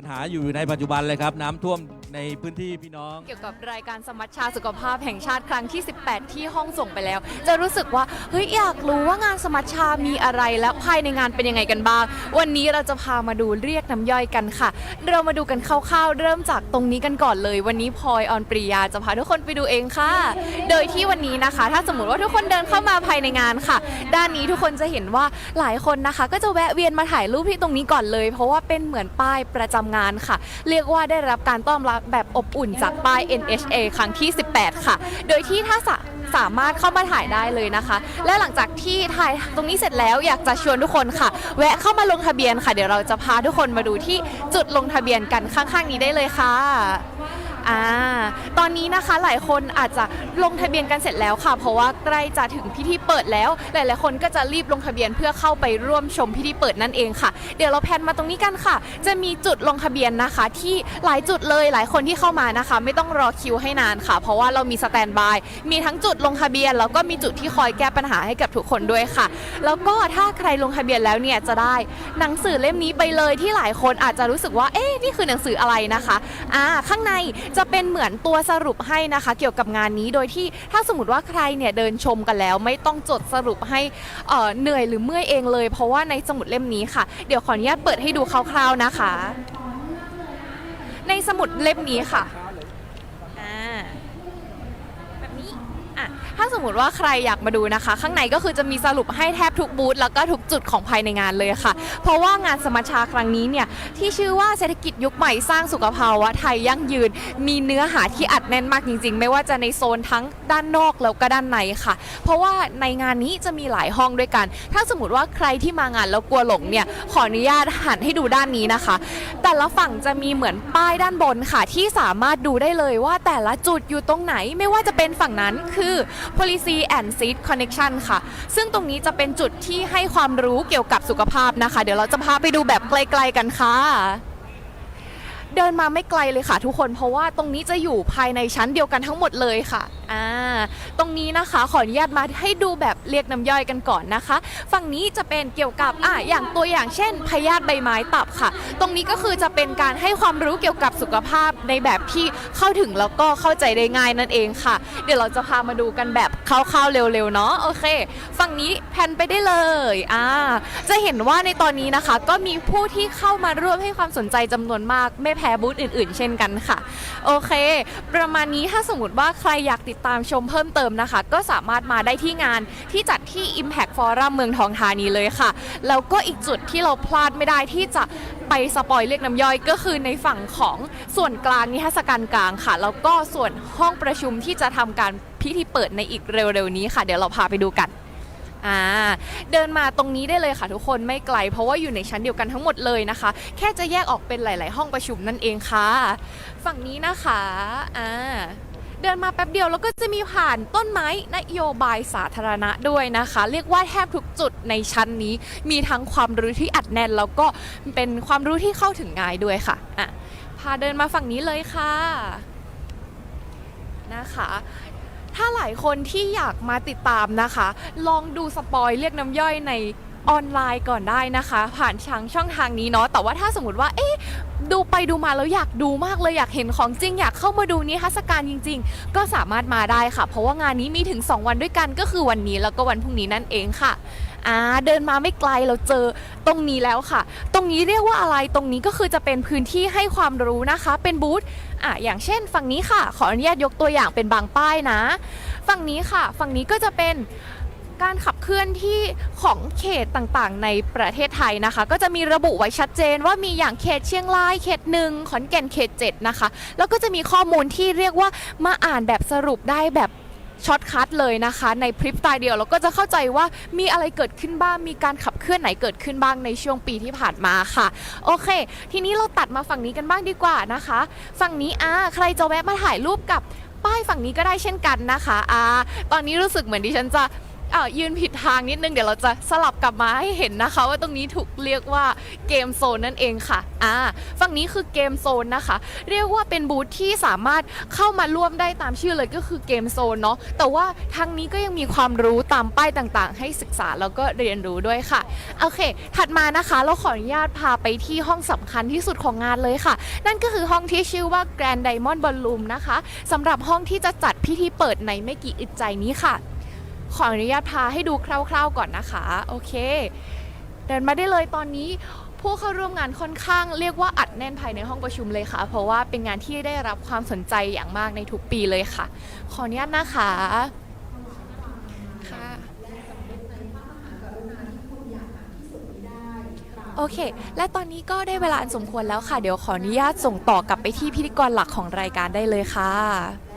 ปัญหาอยู่ในปัจจุบันเลยครับ น้ำท่วม ในพื้นที่พี่น้อง เกี่ยวกับรายการสมัชชาสุขภาพแห่งชาติครั้งที่ 18 ที่ห้องส่งไปแล้ว จะรู้สึกว่าเฮ้ยอยากรู้ว่างานสมัชชามีอะไรและภายในงานเป็นยังไงกันบ้าง วันนี้เราจะพามาดูเรียกน้ำย่อยกันค่ะ เรามาดูกันคร่าวๆ เริ่มจากตรงนี้กันก่อนเลย วันนี้พลอยออนปริยาจะพาทุกคนไปดูเองค่ะ โดยที่วันนี้นะคะ ถ้าสมมติว่าทุกคนเดินเข้ามาภายในงานค่ะ ด้านนี้ทุกคนจะเห็นว่าหลายคนนะคะ ก็จะแวะเวียนมาถ่ายรูปที่ตรงนี้ก่อนเลย เพราะว่าเป็นเหมือนป้ายประจำงานค่ะ เรียกว่าได้รับการต้อนรับแบบอบอุ่นจากป้าย NHA ครั้งที่ 18 ค่ะ โดยที่ถ้าสะสามารถเข้ามาถ่ายได้เลยนะคะ และหลังจากที่ถ่ายตรงนี้เสร็จแล้วอยากจะชวนทุกคนค่ะ แวะเข้ามาลงทะเบียนค่ะ เดี๋ยวเราจะพาทุกคนมาดูที่จุดลงทะเบียนกันข้างๆนี้ได้เลยค่ะ อ่าตอนนี้นะคะหลายคนอาจจะลงทะเบียนกันเสร็จแล้วค่ะ เพราะว่าใกล้จะถึงพิธีเปิดแล้ว หลายๆคนก็จะรีบลงทะเบียนเพื่อเข้าไปร่วมชมพิธีเปิดนั่นเองค่ะ เดี๋ยวเราแพนมาตรงนี้กันค่ะ จะมีจุดลงทะเบียนนะคะ ที่หลายจุดเลยหลายคนที่เข้ามานะคะ ไม่ต้องรอคิวให้นานค่ะ เพราะว่าเรามีสแตนบายมีทั้งจุดลงทะเบียน แล้วก็มีจุดที่คอยแก้ปัญหาให้กับทุกคนด้วยค่ะ แล้วก็ถ้าใครลงทะเบียนแล้วเนี่ยจะได้หนังสือเล่มนี้ไปเลยที่หลายคนอาจจะรู้สึกว่าเอ๊ะ นี่คือหนังสืออะไรนะคะอ่าข้างในจะเป็นเหมือนตัวสรุปให้นะคะ เกี่ยวกับงานนี้โดยที่ถ้าสมมติว่าใครเนี่ยเดินชมกันแล้ว ไม่ต้องจดสรุปให้เอ่อเหนื่อยหรือเมื่อยเองเลย เพราะว่าในสมุดเล่มนี้ค่ะ เดี๋ยวขออนุญาตเปิดให้ดูคร่าวๆนะคะ ในสมุดเล่มนี้ค่ะอ่าแบบนี้ อะถ้าสมมติว่าใครอยากมาดูนะคะ ข้างในก็คือจะมีสรุปให้แทบทุกบูธแล้วก็ทุกจุดของภายในงานเลยค่ะ เพราะว่างานสมัชชาครั้งนี้เนี่ยที่ชื่อว่าเศรษฐกิจยุคใหม่สร้างสุขภาวะไทยยั่งยืน มีเนื้อหาที่อัดแน่นมากจริง ๆ ไม่ว่าจะในโซนทั้งด้านนอกแล้วก็ด้านในค่ะ เพราะว่าในงานนี้จะมีหลายห้องด้วยกัน ถ้าสมมติว่าใครที่มางานแล้วกลัวหลงเนี่ยขออนุญาตหันให้ดูด้านนี้นะคะ แต่ละฝั่งจะมีเหมือนป้ายด้านบนค่ะ ที่สามารถดูได้เลยว่าแต่ละจุดอยู่ตรงไหนไม่ว่าจะเป็นฝั่งนั้นคือ policy and seed connection ค่ะ ซึ่งตรงนี้จะเป็นจุดที่ให้ความรู้เกี่ยวกับสุขภาพนะคะ เดี๋ยวเราจะพาไปดูแบบไกลๆกันค่ะ เดินมาไม่ไกลเลยค่ะทุกคนเพราะว่าตรงนี้จะอยู่ภายในชั้นเดียวกันทั้งหมดเลยค่ะอ่าตรงนี้นะคะขออนุญาตมาให้ดูแบบเรียกน้ำย่อยกันก่อนนะคะ ฝั่งนี้จะเป็นเกี่ยวกับอ่าอย่างตัวอย่างเช่นพยาธิใบไม้ตับค่ะ ตรงนี้ก็คือจะเป็นการให้ความรู้เกี่ยวกับสุขภาพในแบบที่เข้าถึงแล้วก็เข้าใจได้ง่ายนั่นเองค่ะ เดี๋ยวเราจะพามาดูกันแบบคร่าวๆเร็วๆเนาะโอเค ฝั่งนี้แพนไปได้เลยอ่าจะเห็นว่าในตอนนี้นะคะ ก็มีผู้ที่เข้ามาร่วมให้ความสนใจจำนวนมาก ไม่แพ้บูธอื่น ๆ เช่นกันค่ะ โอเค ประมาณนี้ถ้าสมมติว่าใครอยากติดตามชมเพิ่มเติมนะคะ ก็สามารถมาได้ที่งานที่จัดที่ Impact Forum เมืองทองธานีเลยค่ะ แล้วก็อีกจุดที่เราพลาดไม่ได้ที่จะไปสปอยเรียกน้ำย่อยก็คือในฝั่งของส่วนกลางนิทรรศการกลางค่ะ แล้วก็ส่วนห้องประชุมที่จะทำการพิธีเปิดในอีกเร็วๆนี้ค่ะ เดี๋ยวเราพาไปดูกัน อ่าเดินมาตรงนี้ได้เลยค่ะทุกคนไม่ไกล เพราะว่าอยู่ในชั้นเดียวกันทั้งหมดเลยนะคะ แค่จะแยกออกเป็นหลาย ๆ ห้องประชุมนั่นเองค่ะ ฝั่งนี้นะคะอ่าเดินมาแป๊บเดียวแล้วก็จะมีผ่านต้นไม้นโยบายสาธารณะด้วยนะคะ เรียกว่าแทบทุกจุดในชั้นนี้ มีทั้งความรู้ที่อัดแน่น แล้วก็เป็นความรู้ที่เข้าถึงง่ายด้วยค่ะอะพาเดินมาฝั่งนี้เลยค่ะนะคะ ถ้าหลายคนที่อยากมาติดตามนะคะ ลองดูสปอยเรียกน้ำย่อยในออนไลน์ก่อนได้นะคะ ผ่านทางช่องทางนี้เนาะแต่ว่าถ้าสมมติว่าเอ๊ะดูไปดูมาแล้วอยากดูมากเลยอยากเห็นของจริง อยากเข้ามาดูนิทรรศการจริง ๆ ก็สามารถมาได้ค่ะ เพราะว่างานนี้มีถึง 2 วันด้วยกันก็คือวันนี้แล้วก็วันพรุ่งนี้นั่นเองค่ะอ่าเดินมาไม่ไกลเราเจอตรงนี้แล้วค่ะ ตรงนี้เรียกว่าอะไรตรงนี้ก็คือจะเป็นพื้นที่ให้ความรู้นะคะ เป็นบูธ อะอย่างเช่น ฝั่งนี้ค่ะ ขออนุญาตยกตัวอย่างเป็นบางป้ายนะ ฝั่งนี้ค่ะ ฝั่งนี้ก็จะเป็นการขับเคลื่อนที่ของเขตต่างๆ ในประเทศไทยนะคะ ก็จะมีระบุไว้ชัดเจนว่ามีอย่างเขตเชียงรายเขตหนึ่งขอนแก่นเขตเจ็ดนะคะ แล้วก็จะมีข้อมูลที่เรียกว่ามาอ่านแบบสรุปได้แบบ ช็อตคัทเลยนะคะ ในพริบตาเดียวเราก็จะเข้าใจว่ามีอะไรเกิดขึ้นบ้าง มีการขับเคลื่อนไหนเกิดขึ้นบ้างในช่วงปีที่ผ่านมาค่ะ โอเค ทีนี้เราตัดมาฝั่งนี้กันบ้างดีกว่านะคะ ฝั่งนี้อ่าใครจะแวะมาถ่ายรูปกับป้ายฝั่งนี้ก็ได้เช่นกันนะคะอ่าตอนนี้รู้สึกเหมือนดิฉันจะ อ่ายืนผิดทางนิดนึงเดี๋ยวเราจะสลับกลับมาให้เห็นนะคะ ว่าตรงนี้ถูกเรียกว่าเกมโซนนั่นเองค่ะอ่าฝั่งนี้คือเกมโซนนะคะ เรียกว่าเป็นบูธที่สามารถเข้ามาร่วมได้ตามชื่อเลยก็คือเกมโซนเนาะแต่ว่าทางนี้ก็ยังมีความรู้ตามป้ายต่างๆ ให้ศึกษาแล้วก็เรียนรู้ด้วยค่ะโอเค ถัดมานะคะเราขออนุญาตพาไปที่ห้องสำคัญที่สุดของงานเลยค่ะ นั่นก็คือห้องที่ชื่อว่า Grand Diamond Ballroom นะคะสำหรับห้องที่จะจัดพิธีเปิดในไม่กี่อึดใจนี้ค่ะ ขออนุญาตพาให้ดูคร่าวๆก่อนนะคะ โอเค เดินมาได้เลยตอนนี้ผู้เข้าร่วมงานค่อนข้างเรียกว่าอัดแน่นภายในห้องประชุมเลยค่ะ เพราะว่าเป็นงานที่ได้รับความสนใจอย่างมากในทุกปีเลยค่ะ ขออนุญาตนะคะค่ะโอเค และตอนนี้ก็ได้เวลาอันสมควรแล้วค่ะ เดี๋ยวขออนุญาตส่งต่อกลับไปที่พิธีกรหลักของรายการได้เลยค่ะ